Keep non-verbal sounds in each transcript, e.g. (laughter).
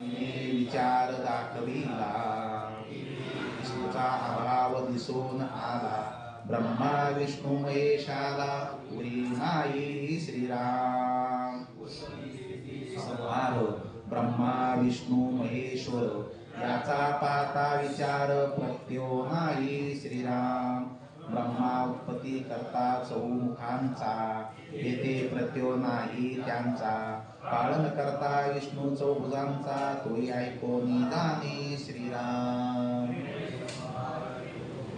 विचार दाखविला. विष्णूचा अभाव दिसून आला. ब्रह्मा विष्णू महेशाला उरी नाही श्रीराम. संहार ब्रह्मा विष्णू महेश्वर याचा पाता विचार प्रत्यो नाही श्रीराम. ब्रह्मा उत्पत्ती करता चौमुखांचा. येथे प्रत्यो नाही त्यांचा. पालन करता विष्णू चौभुजांचा तोही ऐकोनी जाणे श्रीराम.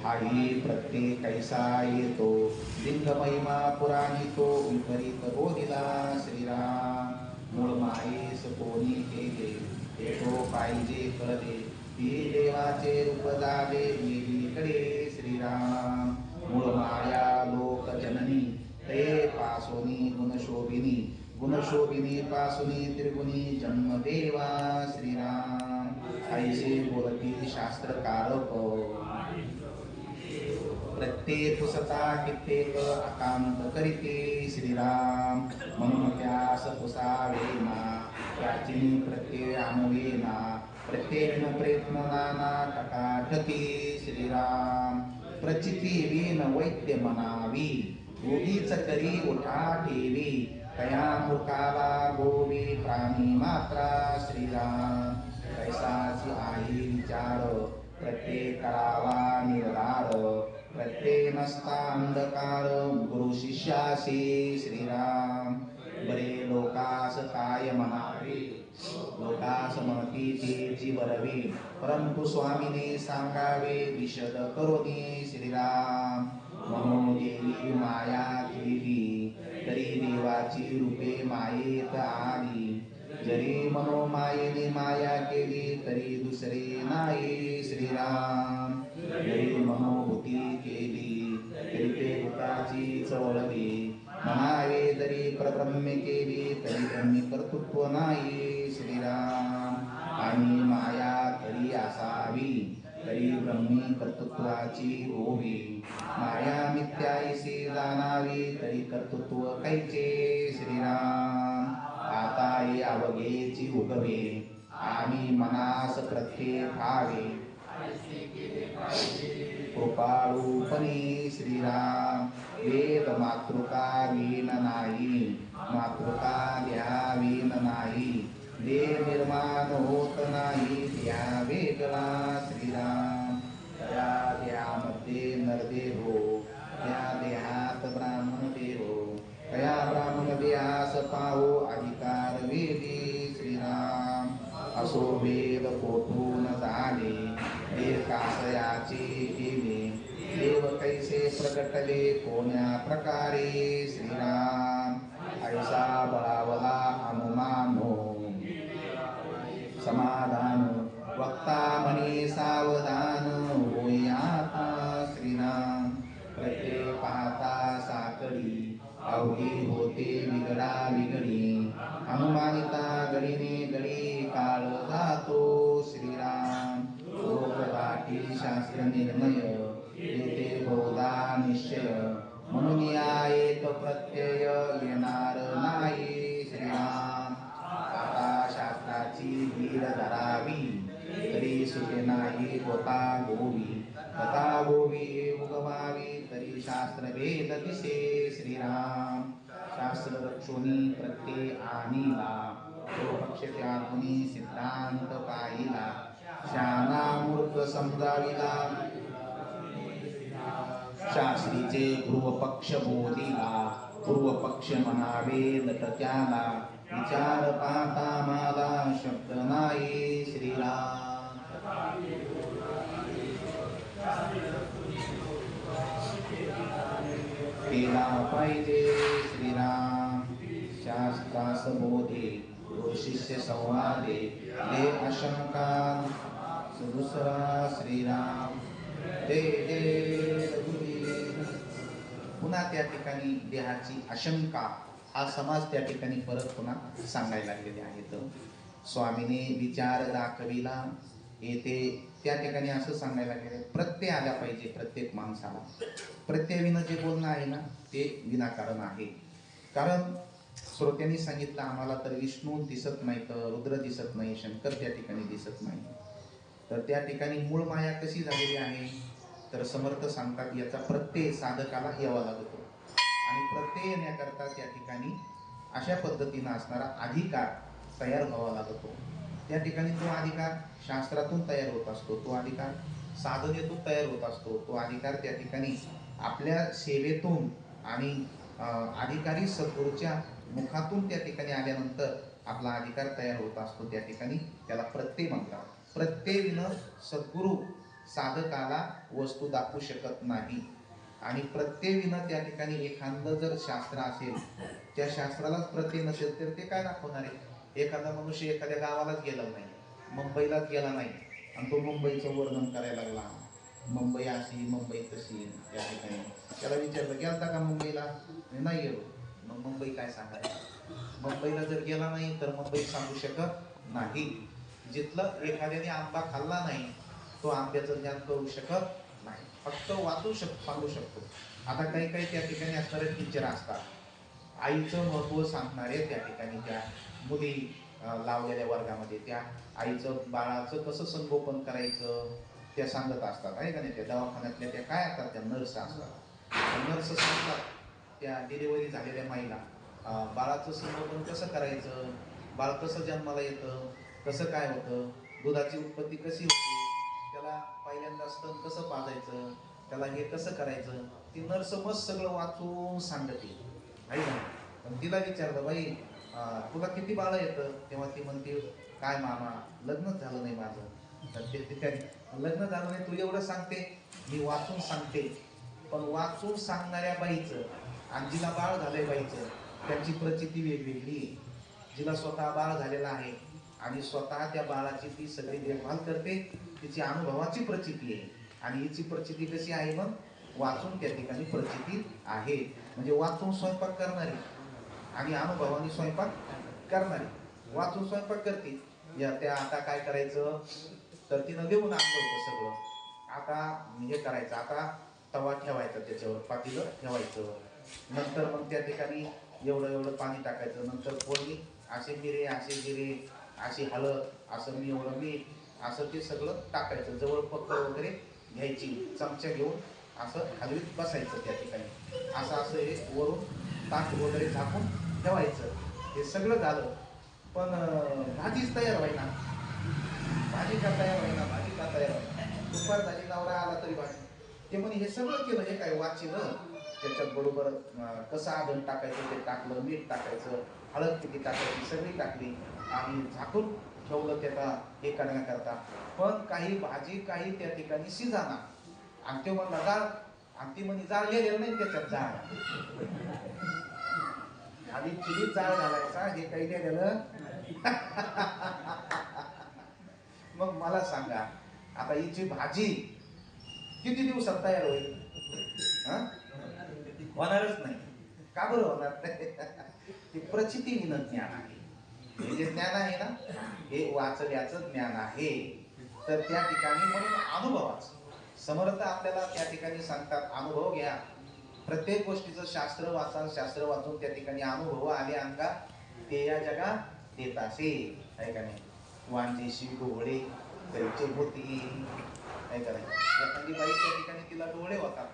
हाही प्रत्येक कैसा येतो? लिंग महिमा पुराणी तो विपरीत बोधिला श्रीराम. मूळ मायेस कोणी केले? येतो पाहिजे कळले ही देवाचे रूप झाले वेगळीकडे श्रीराम. मूळ माया लोक जननी ते पासोनी गुणशोभिनी. गुणशोभिनी पासुनी त्रिगुणी जन्मदेवा श्रीराम. ऐसे बोलती शास्त्रकारक. प्रत्येक सता कित्येक आकांत करीते श्रीराम. म्हणून त्यास पुसावेना प्राचीन प्रत्यय आणवेना प्रत्येक प्रयत्न नाना टकाटकी श्रीराम. प्रचिती वीन वैद्य म्हणावी उगीच करी उठा ठेवी कया मूर्खाला गोवी प्राणी मात्रा श्रीराम। कैसाची आई विचार प्रत्येक करावा निर्धार प्रत्येक नसता अंधकार गुरु शिष्यासी श्रीराम। बरे लोकास काय म्हणावी? लोकास म्हणती ते जीवरवी। परंतु स्वामीने सांगावे विशद करोनी श्रीराम। म्हणून मायेत आली जरी मनोमायेने माया केली तरी दुसरे नाही. श्रीराम जरी मनोभूती केली तरी ते भूताची चवळली म्हणावे तरी प्रब्रह्मे केली तरी ब्रह्मी कर्तृत्व नाही. श्रीराम आणि माया तरी असावी तरी ब्रह्मी कर्तृत्वाची होवी. माया मिथ्याईशी जाणावी तरी कर्तृत्व कैचे? आता हे उगवे आम्ही मनास प्रत्ये भावे कृपाळूपणे श्रीराम वेद मातृका वीन नाही मातृका वीन नाही. देह निर्माण होत नाही त्या वेगळा श्रीराम. त्या देहामध्ये नरदेव हो त्या देहात ब्राह्मण देहो त्या ब्राह्मण देहास पाहो असो वेद कोठून जाणे देव केले देव कैसे प्रकटले कोण्या प्रकारे श्रीराम? ऐसा बळावला भीड तरी सुटे नाही गोता गोवी कथा गोवी उगवावी तरी शास्त्र वेद दिसे श्रीराम शास्त्र रक्षोनी प्रत्यय आणिला तो पक्ष सिद्धांत पाहिला शाना मूर्ख समजाविला शास्त्रीचे पूर्वपक्ष बोधिला पूर्वपक्ष म्हणावे लटक्याला विचार पाहता मला शब्द नाही श्रीराम। केला पाहिजे श्रीराम। शास्त्रास बोधे शिष्य संवादे ले अशंका दुसरा श्रीराम। ते दे पुन्हा त्या ठिकाणी देहाची आशंका। हा समाज त्या ठिकाणी परत पुन्हा सांगायला लागलेले आहेत. स्वामीने विचार दाखविला येते त्या ठिकाणी असं सांगायला गेले प्रत्यय आला पाहिजे प्रत्येक माणसाला. प्रत्ययविनं जे बोलणं आहे ना ते विनाकारण आहे. कारण श्रोत्यांनी सांगितलं आम्हाला तर विष्णू दिसत नाही तर रुद्र दिसत नाही शंकर त्या ठिकाणी दिसत नाही. तर त्या ठिकाणी मूळ माया कशी झालेली आहे? तर समर्थ सांगतात याचा प्रत्यय साधकाला यावा लागतो. आणि प्रत्यय येण्याकरता त्या ठिकाणी अशा पद्धतीनं असणारा अधिकार तयार व्हावा लागतो. त्या ठिकाणी तो अधिकार शास्त्रातून तयार होत असतो. तो अधिकार साधनेतून तयार होत असतो. तो अधिकार त्या ठिकाणी आपल्या सेवेतून आणि अधिकारी सद्गुरूच्या मुखातून त्या ठिकाणी आल्यानंतर आपला अधिकार तयार होत असतो. त्या ठिकाणी त्याला प्रत्यय म्हणतात. प्रत्यय विनं सद्गुरू साधकाला वस्तू दाखवू शकत नाही. आणि प्रत्यय विनं त्या ठिकाणी एखादं जर शास्त्र असेल त्या शास्त्रालाच प्रत्यय नसेल तर ते काय दाखवणार आहे? एखादा मनुष्य एखाद्या गावालाच गेला नाही मुंबईलाच गेला नाही आणि तो मुंबईचं वर्णन करायला लागला. मुंबई अशी मुंबई तशी त्या ठिकाणी. त्याला विचारलं गेलता का मुंबईला? नाही गेलो मग मुंबई काय सांगायचं मुंबईला जर गेला नाही तर मुंबई सांगू शकत नाही. जिथलं एखाद्याने आंबा खाल्ला नाही तो आंब्याचं ज्ञान करू शकत फक्त वाचू शक सांगू शकतो. आता काही काही त्या ठिकाणी असणारे टीचर असतात. आईचं महत्त्व सांगणारे त्या ठिकाणी त्या मुली लावलेल्या वर्गामध्ये त्या आईचं बाळाचं कसं संगोपन करायचं त्या सांगत असतात. आहे का नाही? त्या दवाखान्यातल्या त्या काय असतात? त्या नर्स असतात. नर्स सांगतात त्या डिलिव्हरी झालेल्या महिला बाळाचं संगोपन कसं करायचं? बाळ कसं जन्माला येतं? कसं काय होतं? दुधाची उत्पत्ती कशी होती? पहिल्यांदा स्तन कसं पाजायचं त्याला हे कसं करायचं ती नर्स मस्त सगळं वाचून सांगते. आहे ना? पण तिला विचारलं बाई तुला किती बाळ येतं? तेव्हा ती म्हणते काय मामा लग्नच झालं नाही माझं. तर ते ठिकाणी लग्न झालं नाही तू एवढं सांगते मी वाचून सांगते. पण वाचून सांगणाऱ्या बाईचं आणि जिला बाळ झालंय बाईचं त्यांची प्रचिती वेगवेगळी. जिला स्वतः बाळ झालेला आहे. आणि स्वतः त्या बाळाची ती सगळी देखभाल करते तिची अनुभवाची प्रचिती आहे. आणि हिची प्रचिती कशी आहे मग? वाचून त्या ठिकाणी प्रचिती आहे. म्हणजे वाचून स्वयंपाक करणारी आणि अनुभवाने स्वयंपाक करणारी. वाचून स्वयंपाक करते. या त्या आता काय करायचं? तर तिनं लिहून आणलं होतं सगळं. आता हे करायचं. आता तवा ठेवायचा त्याच्यावर पातीलं ठेवायचं. नंतर मग त्या ठिकाणी एवढं एवढं पाणी टाकायचं. नंतर कोणी असे मिरे असे जिरे अशी हळद असं मी एवढं मी असं ते सगळं टाकायचं. जवळ पक्क वगैरे घ्यायची चमचा घेऊन असं हलवीत बसायचं त्या ठिकाणी. असं असं हे वरून ताक वगैरे झाकून ठेवायचं. हे सगळं झालं. पण भाजीच तयार व्हायना भाजी का तयार व्हायना भाजी का तयार व्हायना दुपार झाली नवरा आला तरी भाजी. ते म्हणे हे सगळं केलं हे काय वाचिलं त्याच्यात बरोबर कसं आदन टाकायचं ते टाकलं मीठ टाकायचं हळद किती टाकायची सगळी टाकली आणि झाकून ठेवलं त्याला हे करण्याकरता. पण काही भाजी काही त्या ठिकाणी शिजाना. आणि ते म्हणला जाळ आणि ती म्हणे जाळ गेलेलं नाही त्याच्यात जाळ. आणि चिली जाळ घालायचा हे काही गेलेलं मग मला सांगा आता हिची भाजी किती दिवसात तयार होईल? होणारच नाही. का बरं होणार नाही? ते प्रचिती विन ज्ञान आहे. हे जे ज्ञान आहे ना हे वाचल्याचं ज्ञान आहे. तर त्या ठिकाणी म्हणून अनुभवाच. समर्थ आपल्याला त्या ठिकाणी सांगतात अनुभव घ्या. प्रत्येक गोष्टीचं शास्त्र वाचा शास्त्र वाचून त्या ठिकाणी अनुभव आले अंगात ते या जगा येत असे. आहे का नाही? वांजेशी डोळे कैचे होती आहे का नाही? एखादी बाई त्या ठिकाणी तिला डोळे होतात.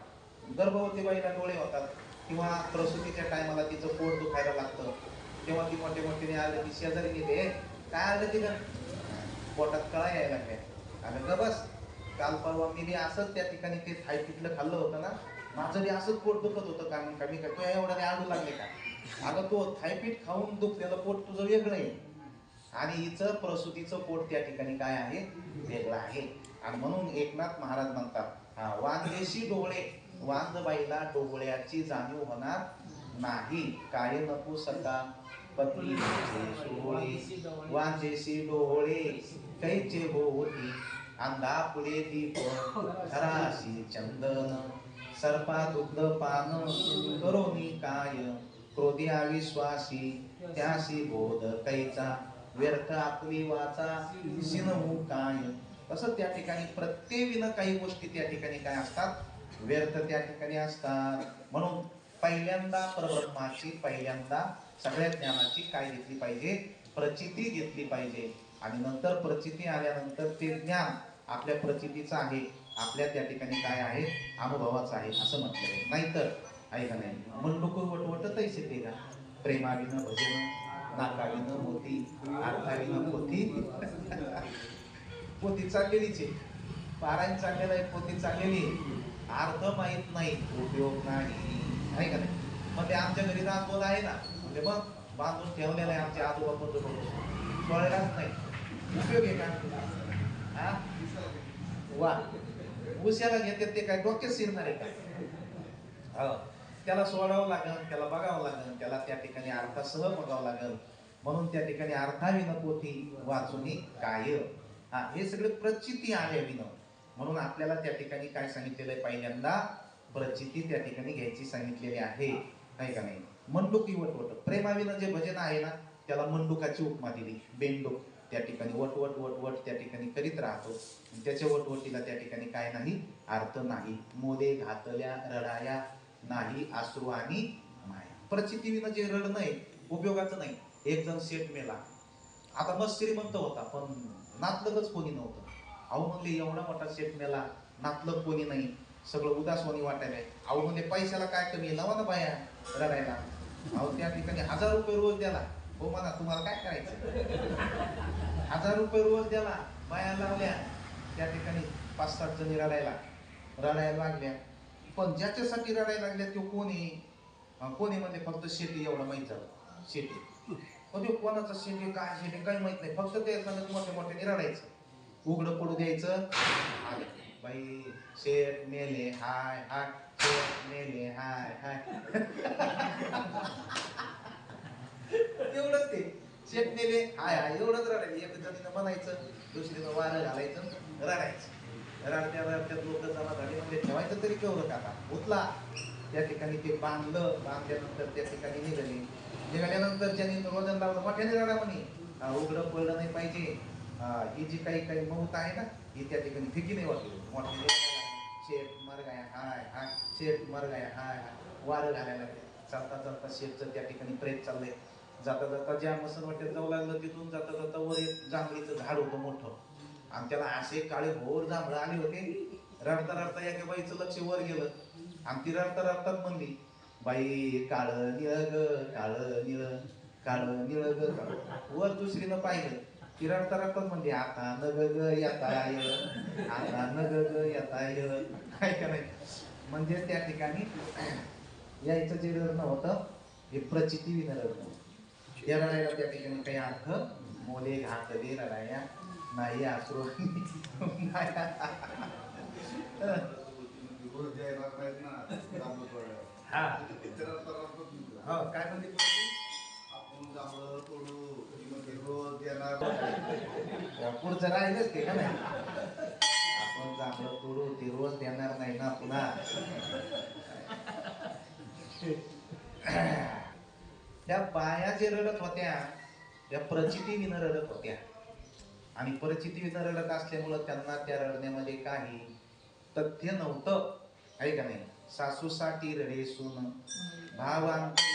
गर्भवती बाईला डोळे होतात. किंवा प्रसूतीच्या टायमाला तिचं पोट दुखायला लागतं. तेव्हा ती मोठे मोठे आलं की शेजारी गेले काय आलं तिला पोटात कळा यायला लागल्या. आलं का बस. काल परवा मी बी असंच त्या ठिकाणी ते थायपिटलं खाल्लं होतं ना. माझं बी असंच पोट दुखत होतं का मी कमी का एवढा आडू लागले का? अगं तो थायपीठ खाऊन दुखलेलं पोट तुझं वेगळं आहे. आणि हिचं प्रसूतीचं पोट त्या ठिकाणी काय आहे? वेगळं आहे. आणि म्हणून एकनाथ महाराज म्हणतात हा वांदेशी डोळे वांदबाईला डोळ्याची जाणीव होणार नाही. काय नको सका पत्नी डोळे वांजेशी डोळे कैचे होती अंधा पुढे दीप घराशी चंदन. सर्पा दुग्ध पान करोनी काय? क्रोधी अविश्वासी त्याशी बोध कैचा. व्यर्थ आपली वाचा सिनमू काय? तसं त्या ठिकाणी प्रत्येकीनं काही गोष्टी त्या ठिकाणी काय असतात? व्यर्थ त्या ठिकाणी असतात. म्हणून पहिल्यांदा परब्रह्माची पहिल्यांदा सगळ्या ज्ञानाची काय घेतली पाहिजे? प्रचिती घेतली पाहिजे. आणि नंतर प्रचिती आल्यानंतर ते ज्ञान आपल्या प्रचितीचं आहे. आपल्या त्या ठिकाणी काय आहे? अनुभवाचं आहे असं म्हटलं आहे नाहीतर आहे का नाही? मंडुक वटवट तैसे ते का प्रेमाविनं भजन नाकाविनं मोती अर्थाविनं पोती (laughs) पोथी चाललेलीच आहे. पारायण चाललेलं आहे पोथी चाललेली आहे. अर्थ माहीत नाही उपयोग नाही. आहे का नाही? मग ते आमच्या घरी दासबोध आहे ना. म्हणजे मग बांधून ठेवलेलं आहे आमच्या आजोबा पण सोडायलाच नाही. उपयोग आहे का? हा? वा. उश्याला घेते ते काय? डोक्यात शिरणार आहे का? हो. त्याला सोडावं लागेल त्याला बघावं लागेल त्याला त्या ठिकाणी अर्थासह बघावं लागेल. म्हणून त्या ठिकाणी अर्थाविन पोथी वाचून काय हा हे सगळे प्रचिती आहे विनं म्हणून आपल्याला त्या ठिकाणी काय सांगितलेलं आहे पहिल्यांदा प्रचिती त्या ठिकाणी घ्यायची सांगितलेली आहे. नाही का नाही? मंडुकी वटवट. प्रेमाविनं जे भजन आहे ना त्याला मंडुकाची उपमा दिली. बेंडूक. त्या ठिकाणी वटवट वटवट त्या ठिकाणी करीत राहतो. त्याच्या वटवटीला त्या ठिकाणी काय नाही? अर्थ नाही. मोदे घातल्या रडाया नाही आश्रू आणि माया. प्रचितीविनं जे रडणं आहे उपयोगाचं नाही. एक जण सेट मेला. आता मग श्रीमंत होता पण नातलगच कोणी नव्हतं. अहो म्हणले एवढा मोठा सेट मेला नातलं कोणी नाही सगळं उदासवाणी वाटायला आहे. अहो म्हणले पैशाला काय कमी लावा ना बाया रडायला. अहो त्या ठिकाणी हजार रुपये रोज द्याला. हो म्हणा तुम्हाला काय करायचं? हजार रुपये रोज द्याला. बाया लावल्या. त्या ठिकाणी पाच सात जणी रडायला रडायला लागल्या. पण ज्याच्यासाठी रडायला लागल्या तो कोणी कोणी म्हणजे फक्त शेती एवढं माहीत झालं. शेती. पण तो कोणाचं शेती काय शेती काही माहीत नाही. फक्त ते सांगत मोठे मोठे रडायचं. उघडं पडू द्यायचं. आले बाई शेत मेले हाय हाय शेत मेले हाय हाय. एवढंच ते. शेत मेले हाय हाय एवढंच रडायचं. एक जणीनं म्हणायचं दुसरीनं वारं घालायचं रडायचं. रडत्या रडत्यात लोक जमा झाले म्हणजे ठेवायचं तरी केवढं काका? उतला त्या ठिकाणी ते बांधलं. बांधल्यानंतर त्या ठिकाणी निघाले. निघाल्यानंतर ज्यांनी रोजन लावलं मोठ्याने रडा म्हणे. उघडं पडलं नाही पाहिजे. ही जी काही काही मौत आहे ना ही त्या ठिकाणी फिकी नाही वाटली मोठ्याने शेट लागले. मर हाय हाय शेट मर गाया हाय हाय. वारं घालायला लागले. चालता चालता शेटचं त्या ठिकाणी प्रेत चाललंय. जाता जाता ज्या मसन वाटेत जाऊ लागलं तिथून जाता जाता वर एक जांभळीचं झाड होतं मोठं. आणि त्याला असे काळे भोर जांभळं आले होते. रडता रडता एका बाईचं लक्ष वर गेलं. आणि ती रडता रडतात म्हणली बाई काळ निळ ग काळ निळ काळ निळ ग काळं." वर दुसरीनं पाहिलं. ती रडता रडताच म्हणली आता न ग ग येता य आता न ग ग येता. य काय करायचं म्हणजे त्या ठिकाणी यायचं जे रडणं होतं. हे प्रचिती विनं रडणं या रडायला त्या ठिकाणी काही अर्थ मोले घातले रडाया नाही आसरू हा. हो काय म्हणते पुढचं राहिलंच ते का नाही? आपण जांभळं तोडू ते रोज देणार नाही ना पुन्हा. त्या बाया जे रडत होत्या त्या प्रचिती विन रडत होत्या. आणि परिचिती विनं रडत असल्यामुळं त्यांना त्या रडण्यामध्ये काही तथ्य नव्हतं. आहे का नाही? सासूसाठी रडे सून भावांची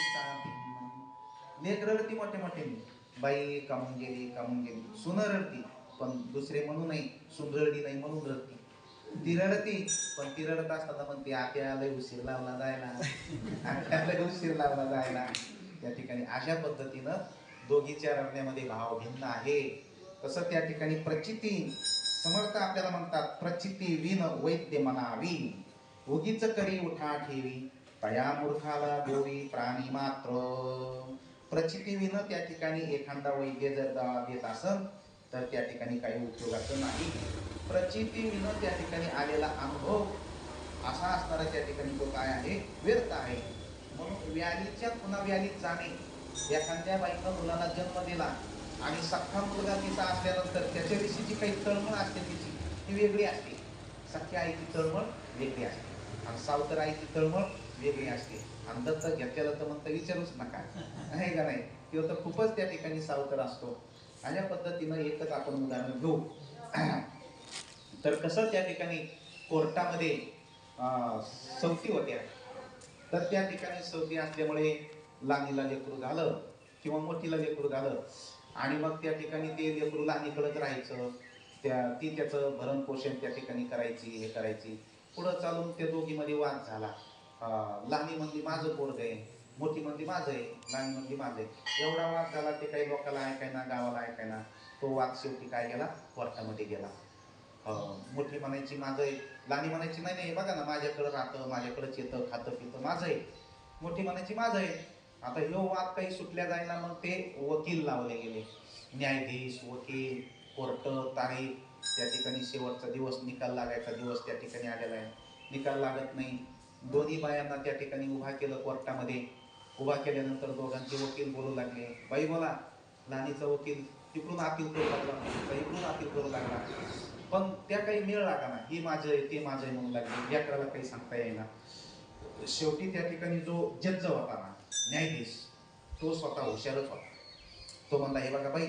लेख रडती मोठे मोठे बाई कामून गेली कामून गेली. सुन रडती पण दुसरे म्हणू नाही सुंदरडी नाही म्हणून रडती. ती रडती पण ती रडत असताना पण आत्या लय उशीर लावला जायला. आत्या लय उशीर लावला जायला. त्या ठिकाणी अशा पद्धतीनं दोघीच्या रडण्यामध्ये भाव भिन्न आहे. तसं त्या ठिकाणी प्रचिती समर्थ आपल्याला म्हणतात प्रचिती विन वैद्य म्हणावी. उगीच करी उठा ठेवी तया मूर्खाला गोवी प्राणी मात्र. प्रचिती विन त्या ठिकाणी एखादा वैद्य जर दवा देत असल तर त्या ठिकाणी काही उपयोगाचं नाही. प्रचिती विन त्या ठिकाणी आलेला अनुभव असा असणारा त्या ठिकाणी तो काय आहे? व्यर्थ आहे. म्हणून व्यालीच्या पुन्हा व्यालीत जाणे एखाद्या बाईनं मुलाला जन्म दिला आणि सख्खा मुलगा तिचा असल्यानंतर त्याच्याविषयी जी काही तळमळ असते तिची ती वेगळी असते. सख्या आईची तळमळ वेगळी असते. आणि सावतर आईची तळमळ वेगळी असते. आणि दत्त घेतलेलं तर मग तर विचारूच नका. आहे का नाही? किंवा तर खूपच त्या ठिकाणी सावतर असतो. अशा पद्धतीनं एकच आपण उदाहरण घेऊ. तर कसं त्या ठिकाणी कोर्टामध्ये अं, सवती होत्या. तर त्या ठिकाणी सवती असल्यामुळे लानीला लेकरू झालं किंवा मोठीला लेकरू झालं. आणि मग त्या ठिकाणी ते लेकरू लहानीकडंच राहायचं. त्या ती त्याचं भरण पोषण त्या ठिकाणी करायची हे करायची. पुढं चालून त्या दोघीमध्ये वाद झाला. लहानी म्हणली माझं पोरग आहे मोठी म्हणली माझं आहे लहानी म्हणली माझं आहे. एवढा वाद झाला ते काही लोकांना ऐकायना गावाला ऐकायना. तो वाद शेवटी काय गेला? कोर्टामध्ये गेला. मोठी म्हणायची माझं आहे लहानी म्हणायची नाही नाही बघा ना माझ्याकडं राहतं माझ्याकडंच येतं खातं पितं माझं आहे. मोठी म्हणायची माझं आहे. आता ह्यो वाद काही सुटल्या जायला मग ते वकील लावले गेले. न्यायाधीश वकील कोर्ट तारीख त्या ठिकाणी शेवटचा दिवस निकाल लागायचा दिवस त्या ठिकाणी आलेला आहे. निकाल लागत नाही. दोन्ही बायांना त्या ठिकाणी उभा केलं कोर्टामध्ये. उभा केल्यानंतर दोघांचे वकील बोलू लागले. बाई बोला नानीचा वकील तिकडून अपील करू लागला. इकडून अपील करू लागला. पण त्या काही मेळ लागा ना हे माझं आहे ते माझं आहे म्हणू लागले. लेकराला काही सांगता येईना. शेवटी त्या ठिकाणी जो जज होता ना न्यायाधीश तो स्वतः हुशारच होता. तो म्हणला हे बघा बाई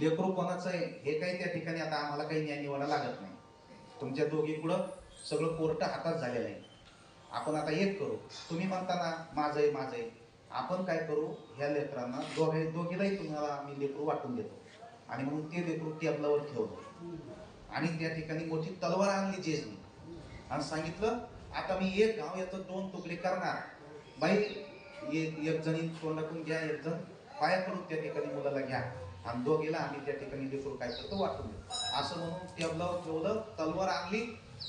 लेकरू कोणाचं आहे? हे काही त्या ठिकाणी आता आम्हाला काही न्याय निवडा लागत नाही. तुमच्या दोघी पुढं सगळं कोर्ट हातात झालेलं आहे. आपण आता एक करू. तुम्ही म्हणताना माझं आहे माझं आहे. आपण काय करू? ह्या लेकरांना दोघे दोघीलाही तुम्हाला आम्ही लेकरू वाटून देतो. आणि म्हणून ते लेकरू टेबलावर ठेवतो आणि त्या ठिकाणी मोठी तलवार आणली जेजनी. आणि सांगितलं आता मी एक गाव याचं दोन तुकडे करणार. बाई एक जणी तोंडातून घ्या एक जण. पायाकडून त्या ठिकाणी मुलाला घ्या. आणि दोघेला आम्ही त्या ठिकाणी लेकरू काय करतो? वाटून देतो. असं म्हणून टेबलावर ठेवलं तलवार आणली.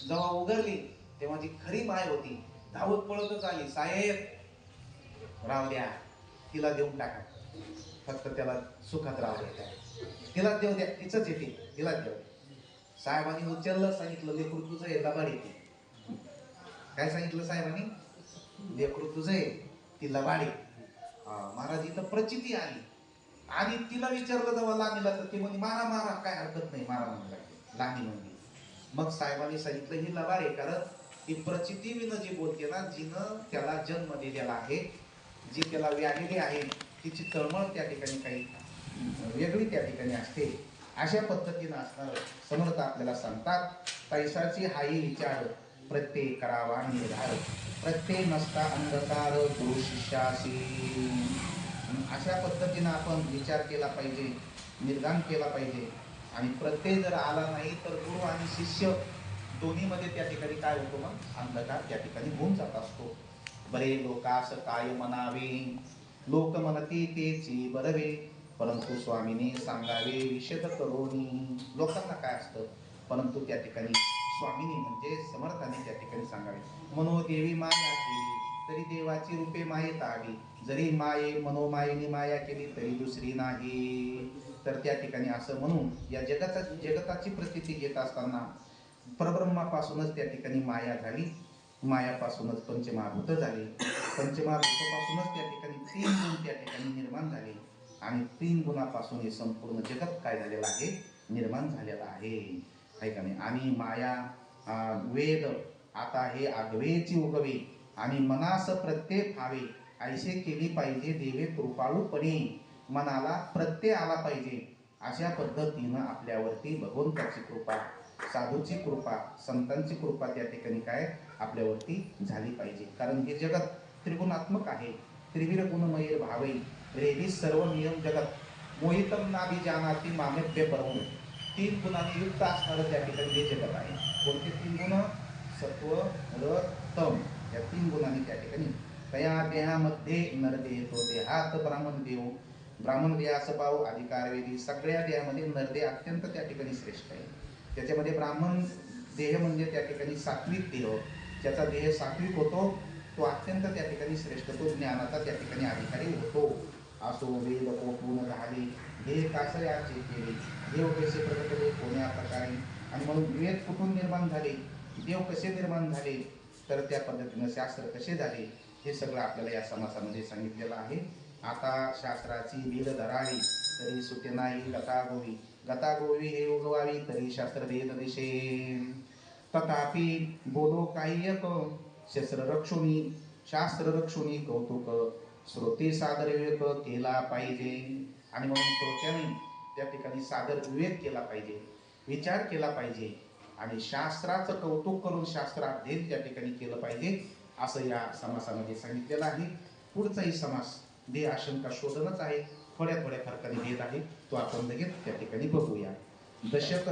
जेव्हा उघडली तेव्हा जी खरी माय होती धावत पळतच आली. साहेब रावल्या तिला देऊन टाका. फक्त त्याला सुखात राहू तिला देऊ द्या. तिचंच येते तिला देऊ साहेबांनी उचललं सांगितलं लेकरू तुझं आहे लबाड येते काय सांगितलं साहेबांनी? लेकरू तुझं आहे ती लबाड आहे. महाराज इथं प्रचिती आली. आणि तिला विचारलं जेव्हा लहानीला तर ती म्हणजे मारा मारा काय हरकत नाही मारा म्हणू लागते लहानी मग साहेबांनी सांगितलं ही लबार आहे कारण ती प्रचितीविनं जी बोलते ना जिनं त्याला जन्म दिलेला आहे जी त्याला व्याहिली आहे तिची तळमळ त्या ठिकाणी काही वेगळी त्या ठिकाणी असते. अशा पद्धतीनं असणार समर्थ आपल्याला सांगतात पैसाची हाही विचार प्रत्येक करावा निर्धार प्रत्येक नसता अंधकार गुरु शिष्याशी अशा पद्धतीनं आपण विचार केला पाहिजे निर्धान केला पाहिजे. आणि प्रत्यय जर आला नाही तर गुरु आणि शिष्य दोन्हीमध्ये त्या ठिकाणी काय होतो मग? अंधकार त्या ठिकाणी होऊन जात असतो. बरे लोकास काय म्हणावे? लोक म्हणते तेची बरवे परंतु स्वामीने सांगावे विषद करोनी. लोकांना काय असतं? परंतु त्या ठिकाणी स्वामीने म्हणजे समर्थाने त्या ठिकाणी सांगावे. मनोदेवी माया केली तरी देवाची रूपे मायेत आली. जरी माये मनोमायेने माया केली तरी दुसरी नाही. तर त्या ठिकाणी असं म्हणून या जगाचा जगताची प्रसिद्धी घेत असताना परब्रह्मापासूनच त्या ठिकाणी माया झाली. मायापासूनच पंचमहाभूत झाली. पंचमहाभूतापासूनच त्या ठिकाणी तीन गुण त्या ठिकाणी निर्माण झाले. आणि तीन गुणापासून हे संपूर्ण जगत काय झालेलं आहे? निर्माण झालेलं आहे. आहे का नाही? आणि माया वेद आता हे आगवेची उगवे आणि मनास प्रत्येक भावे ऐसे केली पाहिजे देवे कृपाळूपणे. मनाला प्रत्यय आला पाहिजे. अशा पद्धतीनं आपल्यावरती भगवंताची कृपा साधूची कृपा संतांची कृपा त्या ठिकाणी काय आपल्यावरती झाली पाहिजे. कारण हे जगत त्रिगुणात्मक आहे. त्रिवीर गुणमय भावे रेवी सर्व नियम जगत. मोहितम नाभी जानाती मामेभ्य परवून तीन गुणांनी युक्त असणारं त्या ठिकाणी हे जगत आहे. कोणते तीन गुण? सत्व र तम. या तीन गुणांनी त्या ठिकाणी तया देहामध्ये नरदेह तो देहात ब्राह्मण देव. ब्राह्मण देहाचं पाव अधिकार वेदी सगळ्या देहामध्ये नरदेह अत्यंत त्या ठिकाणी श्रेष्ठ आहे. त्याच्यामध्ये ब्राह्मण देह म्हणजे त्या ठिकाणी सात्विक देह. ज्याचा देह सात्विक होतो तो अत्यंत त्या ठिकाणी श्रेष्ठ तो ज्ञानाचा त्या ठिकाणी अधिकारी होतो. असो वेद कोपून झाले देह कासयाचे केले देव कसे प्रकट कोण्या प्रकारे? आणि म्हणून वेद कुठून निर्माण झाले? देव कसे निर्माण झाले? तर त्या पद्धतीनं शास्त्र कसे झाले? हे सगळं आपल्याला या समासामध्ये सांगितलेलं आहे. आता शास्त्राची वेद धरावी तरी सुटे नाही गता गोवी गता गोवी हे उगवावी तरी शास्त्र वेद दिशे. तथापि बोलो काही एक शस्त्र रक्षोनी शास्त्र रक्षोनी कौतुक श्रोते सादर विवेक केला पाहिजे. आणि म्हणून श्रोत्याने त्या ठिकाणी सादर विवेक केला पाहिजे विचार केला पाहिजे. आणि शास्त्राचं कौतुक करून शास्त्राध्ययन त्या ठिकाणी केलं पाहिजे असं या समासामध्ये सांगितलेलं आहे. पुढचाही समास देह आशंका शोधनच आहे. थोड्या थोड्या फरकाने देत आहे. तो आपण लगेच त्या ठिकाणी बघूया. दशक